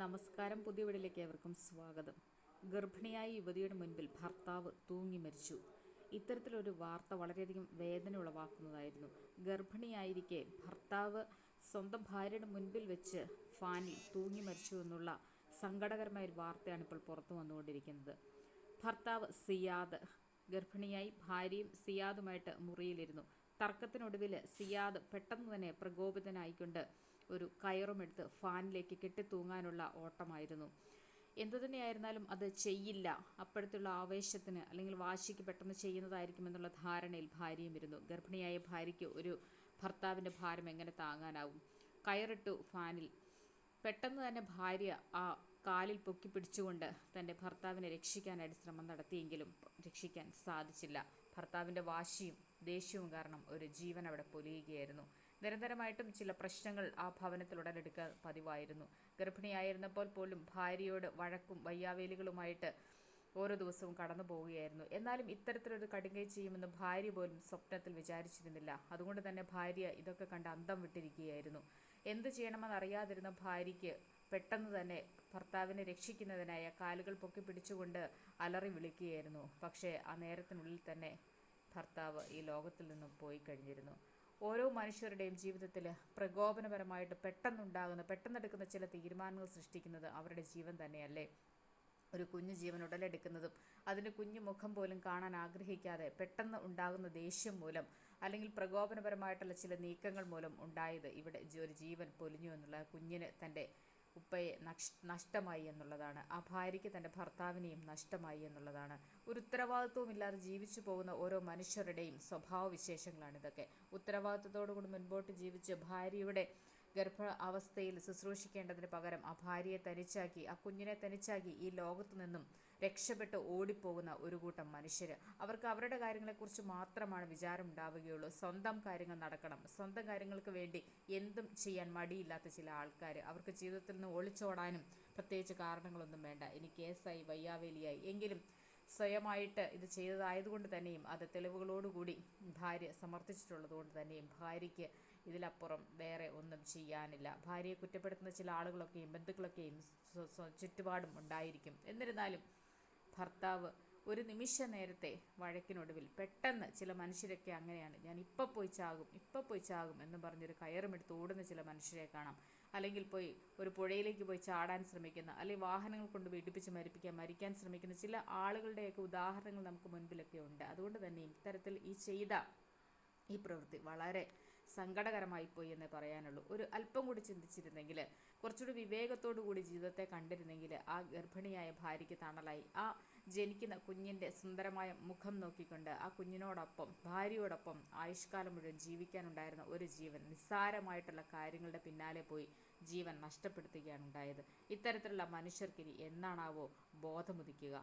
നമസ്കാരം പുതിയ വീടിലേക്ക് ഏവർക്കും സ്വാഗതം. ഗർഭിണിയായ യുവതിയുടെ മുൻപിൽ ഭർത്താവ് തൂങ്ങി മരിച്ചു. ഇത്തരത്തിലൊരു വാർത്ത വളരെയധികം വേദന ഉളവാക്കുന്നതായിരുന്നു. ഗർഭിണിയായിരിക്കെ ഭർത്താവ് സ്വന്തം ഭാര്യയുടെ മുൻപിൽ വെച്ച് ഫാനിൽ തൂങ്ങി മരിച്ചു എന്നുള്ള സങ്കടകരമായ ഒരു വാർത്തയാണ് ഇപ്പോൾ പുറത്തു വന്നുകൊണ്ടിരിക്കുന്നത്. ഭർത്താവ് സിയാദ് ഗർഭിണിയായി ഭാര്യയും സിയാദുമായിട്ട് മുറിയിലിരുന്നു. തർക്കത്തിനൊടുവിൽ സിയാദ് പെട്ടെന്ന് തന്നെ പ്രകോപിതനായിക്കൊണ്ട് ഒരു കയറുമെടുത്ത് ഫാനിലേക്ക് കെട്ടിത്തൂങ്ങാനുള്ള ഓട്ടമായിരുന്നു. എന്തു തന്നെയായിരുന്നാലും അത് ചെയ്യില്ല. അപ്പോഴത്തുള്ള ആവേശത്തിന് അല്ലെങ്കിൽ വാശിക്ക് പെട്ടെന്ന് ചെയ്യുന്നതായിരിക്കുമെന്നുള്ള ധാരണയിൽ ഭാര്യയും ഇരുന്നു. ഗർഭിണിയായ ഭാര്യയ്ക്ക് ഒരു ഭർത്താവിന്റെ ഭാരം എങ്ങനെ താങ്ങാനാവും? കയറിട്ടു ഫാനിൽ പെട്ടെന്ന് തന്നെ ഭാര്യ ആ കാലിൽ പൊക്കി പിടിച്ചുകൊണ്ട് തന്റെ ഭർത്താവിനെ രക്ഷിക്കാനായിട്ട് ശ്രമം നടത്തിയെങ്കിലും രക്ഷിക്കാൻ സാധിച്ചില്ല. ഭർത്താവിന്റെ വാശിയും ദേഷ്യവും കാരണം ഒരു ജീവൻ അവിടെ പൊലിയുകയായിരുന്നു. നിരന്തരമായിട്ടും ചില പ്രശ്നങ്ങൾ ആ ഭവനത്തിൽ ഉടലെടുക്കാൻ പതിവായിരുന്നു. ഗർഭിണിയായിരുന്നപ്പോൾ പോലും ഭാര്യയോട് വഴക്കും വയ്യാവേലികളുമായിട്ട് ഓരോ ദിവസവും കടന്നു പോവുകയായിരുന്നു. എന്നാലും ഇത്തരത്തിലൊരു കടുങ്കൈ ചെയ്യുമെന്ന് ഭാര്യ പോലും സ്വപ്നത്തിൽ വിചാരിച്ചിരുന്നില്ല. അതുകൊണ്ട് തന്നെ ഭാര്യ ഇതൊക്കെ കണ്ട് അന്തം വിട്ടിരിക്കുകയായിരുന്നു. എന്ത് ചെയ്യണമെന്ന് അറിയാതിരുന്ന ഭാര്യയ്ക്ക് പെട്ടെന്ന് തന്നെ ഭർത്താവിനെ രക്ഷിക്കുന്നതിനായ കാലുകൾ പൊക്കി പിടിച്ചുകൊണ്ട് അലറി വിളിക്കുകയായിരുന്നു. പക്ഷേ ആ നേരത്തിനുള്ളിൽ തന്നെ ഭർത്താവ് ഈ ലോകത്തിൽ നിന്നും പോയി കഴിഞ്ഞിരുന്നു. ഓരോ മനുഷ്യരുടെയും ജീവിതത്തിൽ പ്രകോപനപരമായിട്ട് പെട്ടെന്നുണ്ടാകുന്ന പെട്ടെന്നെടുക്കുന്ന ചില തീരുമാനങ്ങൾ സൃഷ്ടിക്കുന്നത് അവരുടെ ജീവൻ തന്നെയല്ലേ? ഒരു കുഞ്ഞു ജീവൻ ഉടലെടുക്കുന്നതും അതിന്റെ കുഞ്ഞു മുഖം പോലും കാണാൻ ആഗ്രഹിക്കാതെ പെട്ടെന്ന് ഉണ്ടാകുന്ന ദേഷ്യം മൂലം അല്ലെങ്കിൽ പ്രകോപനപരമായിട്ടുള്ള ചില നീക്കങ്ങൾ മൂലം ഉണ്ടായത് ഇവിടെ ഒരു ജീവൻ പൊലിഞ്ഞു എന്നുള്ള കുഞ്ഞിന് തന്റെ ഉപ്പയെ നഷ്ടമായി എന്നുള്ളതാണ്. ആ ഭാര്യയ്ക്ക് തന്റെ ഭർത്താവിനെയും നഷ്ടമായി എന്നുള്ളതാണ്. ഒരു ഉത്തരവാദിത്വമില്ലാതെ ജീവിച്ചു പോകുന്ന ഓരോ മനുഷ്യരുടെയും സ്വഭാവ വിശേഷങ്ങളാണ് ഇതൊക്കെ ഉത്തരവാദിത്വത്തോടുകൂടി മുൻപോട്ട് ജീവിച്ച് ഭാര്യയുടെ ഗർഭ അവസ്ഥയിൽ ശുശ്രൂഷിക്കേണ്ടതിന് പകരം ആ ഭാര്യയെ തനിച്ചാക്കി ആ കുഞ്ഞിനെ തനിച്ചാക്കി ഈ ലോകത്തു നിന്നും രക്ഷപ്പെട്ട് ഓടിപ്പോകുന്ന ഒരു കൂട്ടം മനുഷ്യർ അവർക്ക് അവരുടെ കാര്യങ്ങളെക്കുറിച്ച് മാത്രമാണ് വിചാരം ഉണ്ടാവുകയുള്ളൂ സ്വന്തം കാര്യങ്ങൾ നടക്കണം. സ്വന്തം കാര്യങ്ങൾക്ക് വേണ്ടി എന്തും ചെയ്യാൻ മടിയില്ലാത്ത ചില ആൾക്കാർ അവർക്ക് ജീവിതത്തിൽ നിന്ന് ഒളിച്ചോടാനും പ്രത്യേകിച്ച് കാരണങ്ങളൊന്നും വേണ്ട. ഇനി കേസായി വയ്യാവേലിയായി. എങ്കിലും സ്വയമായിട്ട് ഇത് ചെയ്തതായതുകൊണ്ട് തന്നെയും അത് തെളിവുകളോടുകൂടി ഭാര്യ സമർത്ഥിച്ചിട്ടുള്ളത് കൊണ്ട് തന്നെയും ഭാര്യയ്ക്ക് ഇതിലപ്പുറം വേറെ ഒന്നും ചെയ്യാനില്ല. ഭാര്യയെ കുറ്റപ്പെടുത്തുന്ന ചില ആളുകളൊക്കെയും ബന്ധുക്കളൊക്കെയും ചുറ്റുപാടും ഉണ്ടായിരിക്കും. എന്നിരുന്നാലും ഭർത്താവ് ഒരു നിമിഷ നേരത്തെ വഴക്കിനൊടുവിൽ പെട്ടെന്ന് ചില മനുഷ്യരൊക്കെ അങ്ങനെയാണ്. ഞാൻ ഇപ്പം പോയി ചാകും ഇപ്പം പോയി ചാകും എന്ന് പറഞ്ഞൊരു കയറുമെടുത്ത് ഓടുന്ന ചില മനുഷ്യരെ കാണാം. അല്ലെങ്കിൽ പോയി ഒരു പുഴയിലേക്ക് പോയി ചാടാൻ ശ്രമിക്കുന്ന അല്ലെങ്കിൽ വാഹനങ്ങൾ കൊണ്ട് വെടിപ്പിച്ച് മരിപ്പിക്കാൻ മരിക്കാൻ ശ്രമിക്കുന്ന ചില ആളുകളുടെയൊക്കെ ഉദാഹരണങ്ങൾ നമുക്ക് മുൻപിലൊക്കെ ഉണ്ട്. അതുകൊണ്ട് തന്നെ ഇത്തരത്തിൽ ഈ ചെയ്ത ഈ പ്രവൃത്തി വളരെ സങ്കടകരമായി പോയി എന്ന് പറയാനുള്ളൂ. ഒരു അല്പം കൂടി ചിന്തിച്ചിരുന്നെങ്കിൽ കുറച്ചുകൂടി വിവേകത്തോടു കൂടി ജീവിതത്തെ കണ്ടിരുന്നെങ്കിൽ ആ ഗർഭിണിയായ ഭാര്യയ്ക്ക് തണലായി. ആ ജനിക്കുന്ന കുഞ്ഞിന്റെ സുന്ദരമായ മുഖം നോക്കിക്കൊണ്ട് ആ കുഞ്ഞിനോടൊപ്പം ഭാര്യയോടൊപ്പം ആയുഷ്കാലം മുഴുവൻ ജീവിക്കാനുണ്ടായിരുന്ന ഒരു ജീവൻ നിസ്സാരമായിട്ടുള്ള കാര്യങ്ങളുടെ പിന്നാലെ പോയി ജീവൻ നഷ്ടപ്പെടുത്തുകയാണ് ഉണ്ടായത്. ഇത്തരത്തിലുള്ള മനുഷ്യർക്കിനി എന്നാണാവോ ബോധമുദിക്കുക